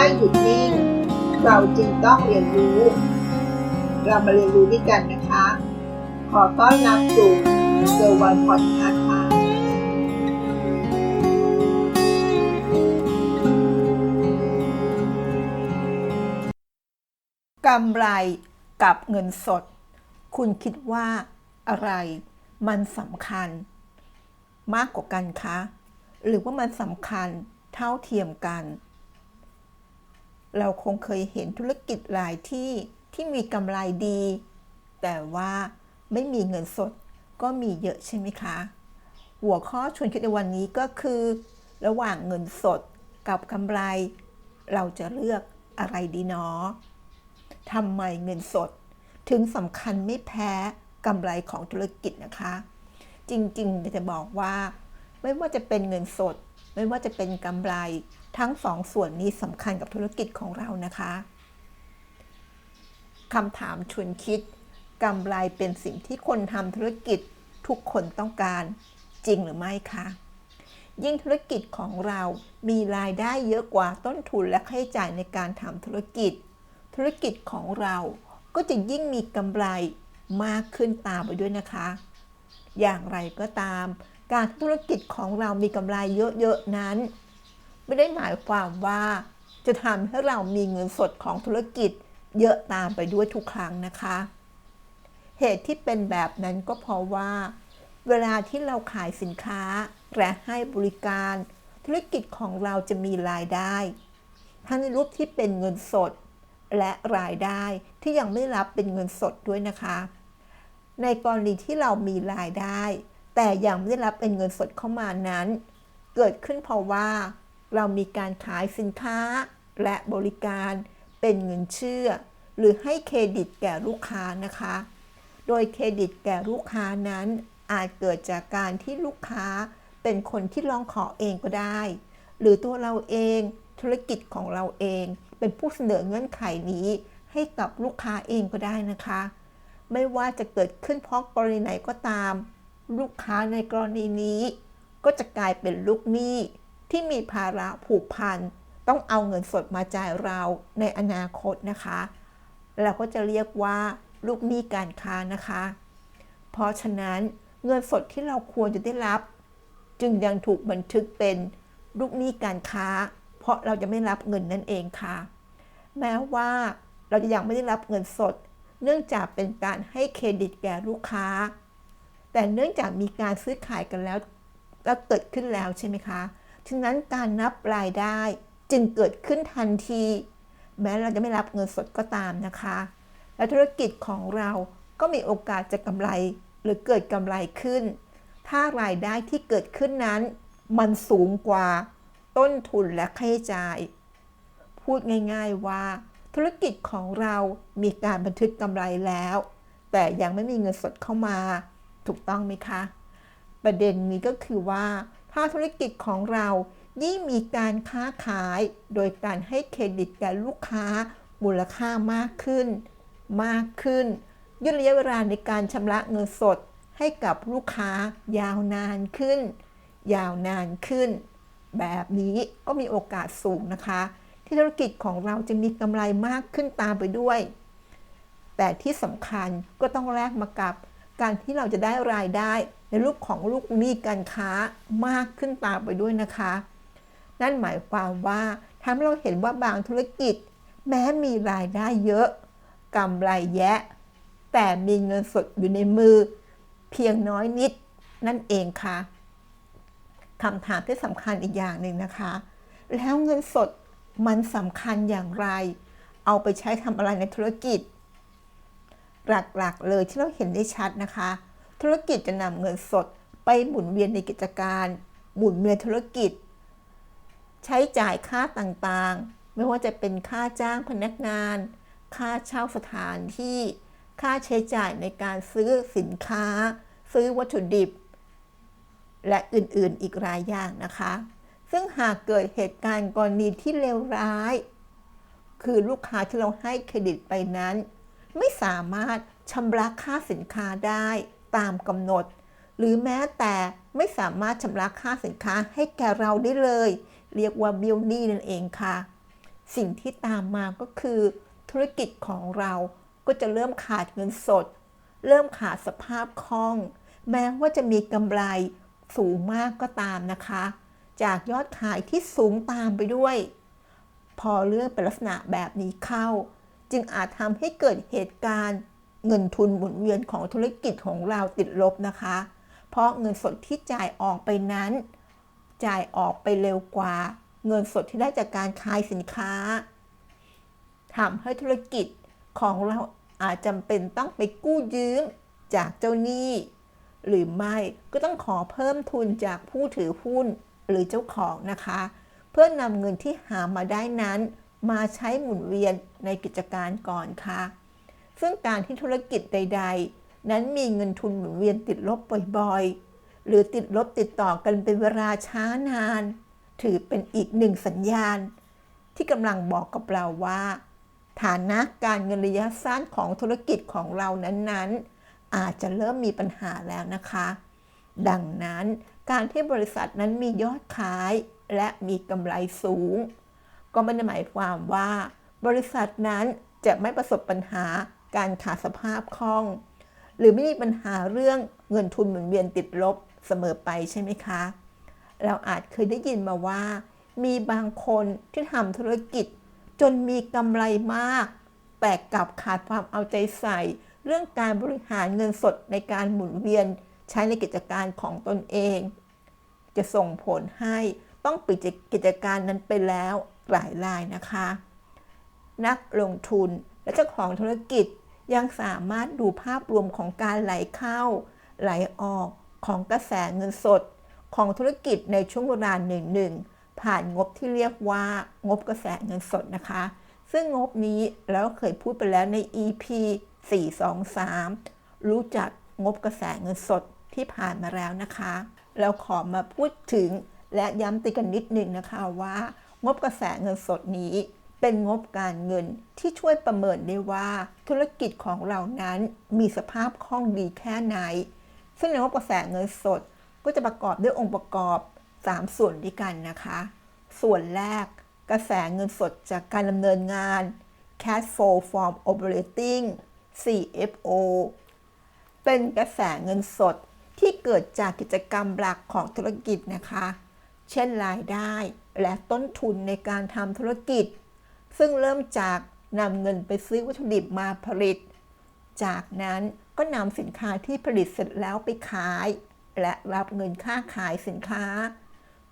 ไม่หยุดนิ่ง เราจึงต้องเรียนรู้ เรามาเรียนรู้ด้วยกันนะคะ ขอต้อนรับสู่เซอร์วันพอดคาส์ค่ะกำไรกับเงินสด คุณคิดว่าอะไรมันสำคัญ มากกว่ากันคะ หรือว่ามันสำคัญเท่าเทียมกัน เราคงเคยเห็นธุรกิจหลายที่ที่มีกำไรดี แต่ว่าไม่มีเงินสดก็มีเยอะใช่ไหมคะ หัวข้อชวนคิดในวันนี้ก็คือ ระหว่างเงินสดกับกำไร เราจะเลือกอะไรดีเนาะทำไมเงินสด ถึงสำคัญไม่แพ้กำไรของธุรกิจนะคะ จริงๆจะบอกว่า ไม่ว่าจะเป็นเงินสด ไม่ว่าจะเป็นกำไร ทั้งสองส่วนนี้สำคัญกับธุรกิจของเรานะคะคำถามชวนคิดกำไรเป็นสิ่งที่คนทำธุรกิจทุกคนต้องการจริงหรือไม่คะยิ่งธุรกิจของเรามีรายได้เยอะกว่าต้นทุนและค่าใช้จ่ายในการทำธุรกิจ ธุรกิจของเราก็จะยิ่งมีกำไรมากขึ้นตามไปด้วยนะคะ อย่างไรก็ตาม การธุรกิจของเรามีกำไรเยอะๆนั้น ไม่ได้หมายความว่าจะทำให้เรามีเงินสดของธุรกิจเยอะตามไปด้วยทุกครั้งนะคะ เหตุที่เป็นแบบนั้นก็เพราะว่า เวลาที่เราขายสินค้าและให้บริการธุรกิจของเราจะมีรายได้ ทั้งในรูปที่เป็นเงินสด และรายได้ที่ยังไม่รับเป็นเงินสดด้วยนะคะ ในกรณีที่เรามีรายได้ แต่ยังไม่ได้รับเป็นเงินสดเข้ามานั้น เกิดขึ้นเพราะว่า เรามีการขายสินค้าและบริการเป็นเงินเชื่อ หรือให้เครดิตแก่ลูกค้านะคะ โดยเครดิตแก่ลูกค้านั้น อาจเกิดจากการที่ลูกค้าเป็นคนที่ร้องขอเองก็ได้ หรือตัวเราเองธุรกิจของเราเอง เป็นผู้เสนอเงื่อนไขนี้ ให้กับลูกค้าเองก็ได้นะคะ ไม่ว่าจะเกิดขึ้นเพราะกรณีไหนก็ตาม ลูกค้าในกรณีนี้ ก็จะกลายเป็นลูกหนี้ ที่มีภาระผูกพัน ต้องเอาเงินสดมาจ่ายเราในอนาคตนะคะ เราก็จะเรียกว่า ลูกหนี้การค้านะคะ เพราะฉะนั้นเงินสดที่เราควรจะได้รับ จึงยังถูกบันทึกเป็นลูกหนี้การค้า เพราะเราจะไม่รับเงินนั่นเองค่ะ แม้ว่าเราจะยังไม่ได้รับเงินสด เนื่องจากเป็นการให้เครดิตแก่ลูกค้า แต่เนื่องจากมีการซื้อขายกันแล้วแล้วเกิดขึ้นแล้วใช่ไหมคะ ฉะนั้นการนับรายได้จึงเกิดขึ้นทันที แม้เราจะไม่รับเงินสดก็ตามนะคะ และธุรกิจของเราก็มีโอกาสจะกำไรหรือเกิดกำไรขึ้น ถ้ารายได้ที่เกิดขึ้นนั้น มันสูงกว่า ต้นทุนและค่าใช้จ่าย พูดง่ายๆว่า ธุรกิจของเรามีการบันทึกกำไรแล้ว แต่ยังไม่มีเงินสดเข้ามา ถูกต้องไหมคะ ประเด็นนี้ก็คือว่า ถ้าธุรกิจของเรายิ่งมีการค้าขายโดยการให้เครดิตแก่ลูกค้ามูลค่ามากขึ้น มากขึ้นยืดระยะเวลาในการชำระเงินสดให้กับลูกค้ายาวนานขึ้น ยาวนานขึ้น แบบนี้ก็มีโอกาสสูงนะคะ ที่ธุรกิจของเราจะมีกำไรมากขึ้นตามไปด้วย แต่ที่สำคัญก็ต้องแลกมากับ การที่เราจะได้รายได้ในรูปของลูกหนี้การค้ามากขึ้นตามไปด้วยนะคะ นั่นหมายความว่าทำให้เราเห็นว่าบางธุรกิจ แม้มีรายได้เยอะกำไรแยะ แต่มีเงินสดอยู่ในมือ เพียงน้อยนิดนั่นเองค่ะคำถามที่สำคัญอีกอย่างหนึ่งนะคะ แล้วเงินสดมันสำคัญอย่างไร เอาไปใช้ทำอะไรในธุรกิจ หลักๆ เลยที่เราเห็นได้ชัดนะคะ ธุรกิจจะนำเงินสดไปหมุนเวียนในกิจการ หมุนเวียนธุรกิจ ใช้จ่ายค่าต่างๆ ไม่ว่าจะเป็นค่าจ้างพนักงาน ค่าเช่าสถานที่ ค่าใช้จ่ายในการซื้อสินค้า ซื้อวัตถุดิบ และอื่นๆอีกรายอย่างนะคะ ซึ่งหากเกิดเหตุการณ์กรณีที่เลวร้าย คือลูกค้าที่เราให้เครดิตไปนั้น ไม่สามารถชำระค่าสินค้าได้ตามกำหนด หรือแม้แต่ไม่สามารถชำระค่าสินค้าให้แก่เราได้เลย เรียกว่าบิลนี่นั่นเองค่ะ สิ่งที่ตามมาก็คือ ธุรกิจของเราก็จะเริ่มขาดเงินสด เริ่มขาดสภาพคล่อง แม้ว่าจะมีกำไรสูงมากก็ตามนะคะ จากยอดขายที่สูงตามไปด้วย พอเรื่องเป็นลักษณะแบบนี้เข้า จึงอาจทำให้เกิดเหตุการณ์เงินทุนหมุนเวียนของธุรกิจของเราติดลบนะคะ เพราะเงินสดที่จ่ายออกไปนั้น จ่ายออกไปเร็วกว่า เงินสดที่ได้จากการขายสินค้าทำให้ธุรกิจของเราอาจจำเป็นต้องไปกู้ยืมจากเจ้าหนี้ หรือไม่ก็ต้องขอเพิ่มทุนจากผู้ถือหุ้นหรือเจ้าของนะคะ เพื่อนำเงินที่หามาได้นั้น มาใช้หมุนเวียนในกิจการก่อนค่ะ ซึ่งการที่ธุรกิจใด ๆ นั้นมีเงินทุนหมุนเวียนติดลบบ่อยๆ หรือติดลบติดต่อกันเป็นเวลาช้านาน ถือเป็นอีกหนึ่งสัญญาณ ที่กำลังบอกกับเราว่า ฐานะการเงินระยะสั้นของธุรกิจของเรานั้นๆ อาจจะเริ่มมีปัญหาแล้วนะคะ ดังนั้นการที่บริษัทนั้นมียอดขายและมีกำไรสูง ก็ไม่ได้หมายความว่า บริษัทนั้นจะไม่ประสบปัญหาการขาดสภาพคล่อง หรือไม่มีปัญหาเรื่องเงินทุนหมุนเวียนติดลบเสมอไปใช่ไหมคะ เราอาจเคยได้ยินมาว่า มีบางคนที่ทำธุรกิจ จนมีกำไรมาก แต่กลับขาดความเอาใจใส่ เรื่องการบริหารเงินสดในการหมุนเวียนใช้ในกิจการของตนเอง จะส่งผลให้ต้องปิดกิจการนั้นไปแล้ว หลายรายนะคะ นักลงทุนและเจ้าของธุรกิจยังสามารถดูภาพรวมของการไหลเข้า ไหลออกของกระแสเงินสด ของธุรกิจในช่วงเวลาหนึ่งหนึ่งผ่านงบที่เรียกว่างบกระแสเงินสดนะคะ ซึ่งงบนี้เราเคยพูดไปแล้วใน EP 423 รู้จักงบกระแสเงินสดที่ผ่านมาแล้วนะคะ เราขอมาพูดถึงและย้ำเติกันนิดหนึ่งนะคะว่า งบกระแสเงินสดนี้ เป็นงบการเงินที่ช่วยประเมินได้ว่า ธุรกิจของเรานั้นมีสภาพคล่องดีแค่ไหน ซึ่งในงบกระแสเงินสดก็จะประกอบด้วยองค์ประกอบ 3 ส่วนด้วยกันนะคะ ส่วนแรกกระแสเงินสดจากการดำเนินงาน cash flow from operating CFO เป็นกระแสเงินสดที่เกิดจากกิจกรรมหลักของธุรกิจนะคะ เช่นรายได้ และต้นทุนในการทำธุรกิจ ซึ่งเริ่มจากนำเงินไปซื้อวัตถุดิบมาผลิต จากนั้นก็นำสินค้าที่ผลิตเสร็จแล้วไปขาย และรับเงินค่าขายสินค้า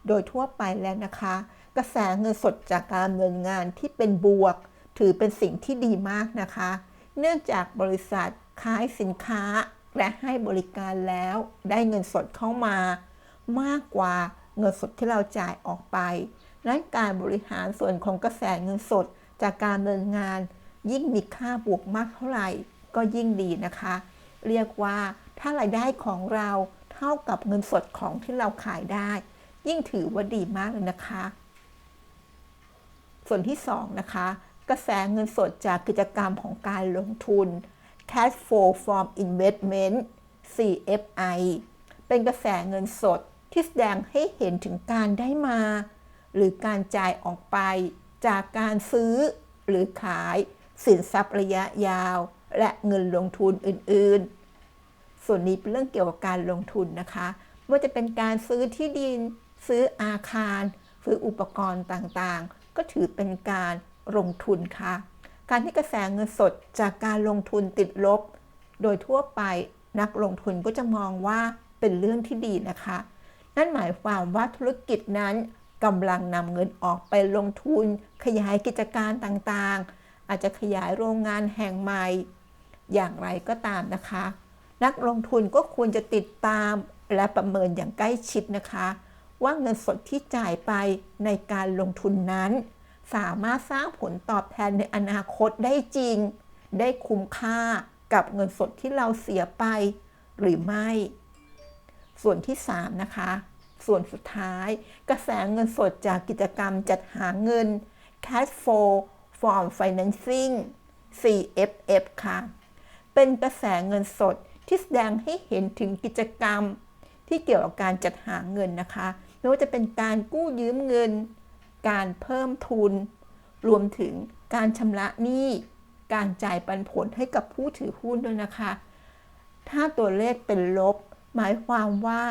โดยทั่วไปแล้วนะคะ กระแสเงินสดจากการดำเนินงานที่เป็นบวก ถือเป็นสิ่งที่ดีมากนะคะ เนื่องจากบริษัทขายสินค้าและให้บริการแล้วได้เงินสดเข้ามามากกว่าเงินสดที่เราจ่ายออกไป นั้นการบริหารส่วนของกระแสเงินสด จากการดำเนินงาน ยิ่งมีค่าบวกมากเท่าไหร่ ก็ยิ่งดีนะคะ เรียกว่าถ้ารายได้ของเราเท่ากับเงินสดของที่เราขายได้ ยิ่งถือว่าดีมากเลยนะคะ ส่วนที่ 2 นะคะ กระแสเงินสดจากกิจกรรมของการลงทุน cash flow from investment CFI เป็นกระแสเงินสดที่แสดงให้เห็นถึงการได้มา หรือการจ่ายออกไป จากการซื้อหรือขายสินทรัพย์ระยะยาว และเงินลงทุนอื่นๆ ส่วนนี้เป็นเรื่องเกี่ยวกับการลงทุนนะคะไม่ว่าจะเป็นการซื้อที่ดิน ซื้ออาคาร ซื้ออุปกรณ์ต่างๆ ก็ถือเป็นการลงทุนค่ะ การที่กระแสเงินสดจากการลงทุนติดลบ โดยทั่วไปนักลงทุนก็จะมองว่าเป็นเรื่องที่ดีนะคะ นั่นหมายความว่าธุรกิจนั้น กำลังนำเงินออกไปลงทุน ขยายกิจการต่างๆ อาจจะขยายโรงงานแห่งใหม่ อย่างไรก็ตามนะคะ นักลงทุนก็ควรจะติดตามและประเมินอย่างใกล้ชิดนะคะ ว่าเงินสดที่จ่ายไปในการลงทุนนั้น สามารถสร้างผลตอบแทนในอนาคตได้จริง ได้คุ้มค่ากับเงินสดที่เราเสียไปหรือไม่ ส่วนที่ 3 นะคะ ส่วนสุดท้าย กระแสเงินสดจากกิจกรรมจัดหาเงิน cash flow from financing CFF ค่ะ เป็นกระแสเงินสดที่แสดงให้เห็นถึงกิจกรรม ที่เกี่ยวกับการจัดหาเงินนะคะไม่ว่าจะเป็นการกู้ยืมเงิน การเพิ่มทุน รวมถึงการชำระหนี้ การจ่ายปันผลให้กับผู้ถือหุ้นด้วยนะคะ ถ้าตัวเลขเป็นลบ หมายความว่า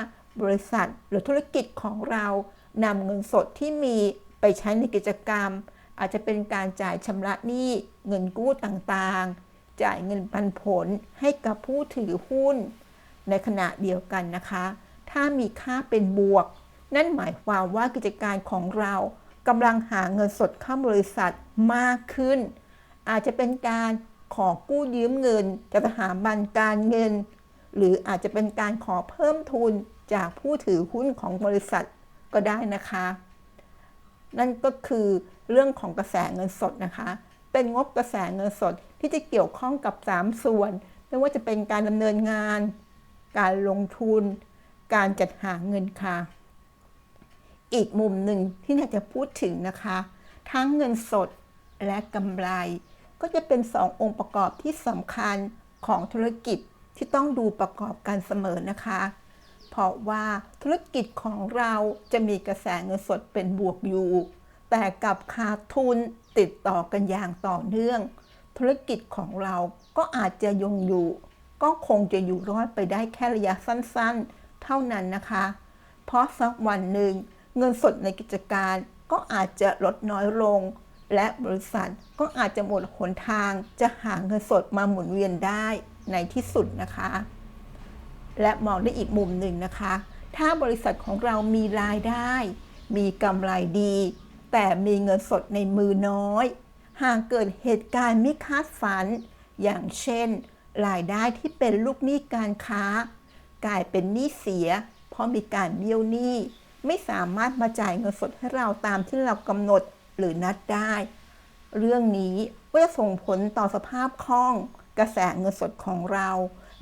บริษัทหรือธุรกิจของเรานำเงินสดที่มีไปใช้ในกิจกรรม อาจจะเป็นการจ่ายชำระหนี้เงินกู้ต่างๆ จ่ายเงินปันผลให้กับผู้ถือหุ้น ในขณะเดียวกันนะคะ ถ้ามีค่าเป็นบวก นั่นหมายความว่ากิจการของเรากำลังหาเงินสดเข้าบริษัทมากขึ้น อาจจะเป็นการขอกู้ยืมเงินจากสถาบันการเงิน หรืออาจจะเป็นการขอเพิ่มทุน จากผู้ถือหุ้นของบริษัทก็ได้นะคะ นั่นก็คือเรื่องของกระแสเงินสดนะคะ เป็นงบกระแสเงินสดที่จะเกี่ยวข้องกับ 3 ส่วน ไม่ว่าจะเป็นการดำเนินงาน การลงทุน การจัดหาเงินค่ะ อีกมุมหนึ่งที่อยากจะพูดถึงนะคะ ทั้งเงินสดและกำไร ก็จะเป็นสององค์ประกอบที่สำคัญของธุรกิจที่ต้องดูประกอบกันเสมอนะคะ เพราะว่าธุรกิจของเราจะมีกระแสเงินสดเป็นบวกอยู่ แต่กับขาดทุนติดต่อกันอย่างต่อเนื่อง ธุรกิจของเราก็อาจจะยงอยู่ ก็คงจะอยู่รอดไปได้แค่ระยะสั้นๆ เท่านั้นนะคะ เพราะสักวันหนึ่งเงินสดในกิจการก็อาจจะลดน้อยลง และบริษัทก็อาจจะหมดหนทางจะหาเงินสดมาหมุนเวียนได้ในที่สุดนะคะ และมองได้อีกมุมหนึ่งนะคะ ถ้าบริษัทของเรามีรายได้ มีกำไรดี แต่มีเงินสดในมือน้อย หากเกิดเหตุการณ์ไม่คาดฝัน อย่างเช่น รายได้ที่เป็นลูกหนี้การค้า กลายเป็นหนี้เสีย เพราะมีการเบี้ยวหนี้ ไม่สามารถมาจ่ายเงินสดให้เราตามที่เรากำหนดหรือนัดได้ เรื่องนี้ก็จะส่งผลต่อสภาพคล่องกระแสเงินสดของเรา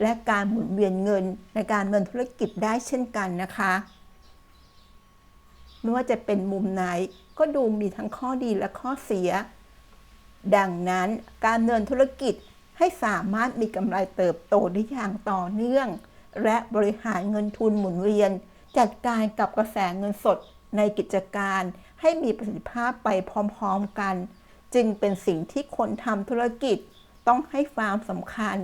และการหมุนเวียนเงินในการดำเนินธุรกิจได้เช่นกันนะคะ ไม่ว่าจะเป็นมุมไหนก็ดูมีทั้งข้อดีและข้อเสีย ดังนั้นการดำเนินธุรกิจให้สามารถมีกำไรเติบโตได้อย่างต่อเนื่อง และบริหารเงินทุนหมุนเวียน จัดการกับกระแสเงินสดในกิจการ ให้มีประสิทธิภาพไปพร้อมๆกัน จึงเป็นสิ่งที่คนทำธุรกิจต้องให้ความสำคัญ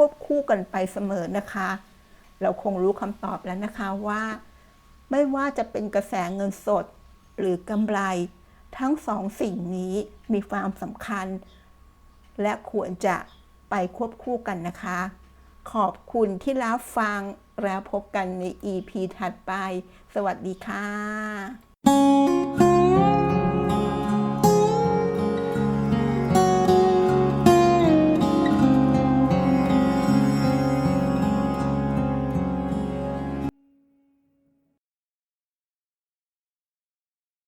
ควบคู่กันไปเสมอนะคะ เราคงรู้คำตอบแล้วนะคะว่า ไม่ว่าจะเป็นกระแสเงินสด หรือกำไร ทั้งสองสิ่งนี้มีความสำคัญ และควรจะไปควบคู่กันนะคะ ขอบคุณที่รับฟังแล้วพบกันใน EP ถัดไป สวัสดีค่ะ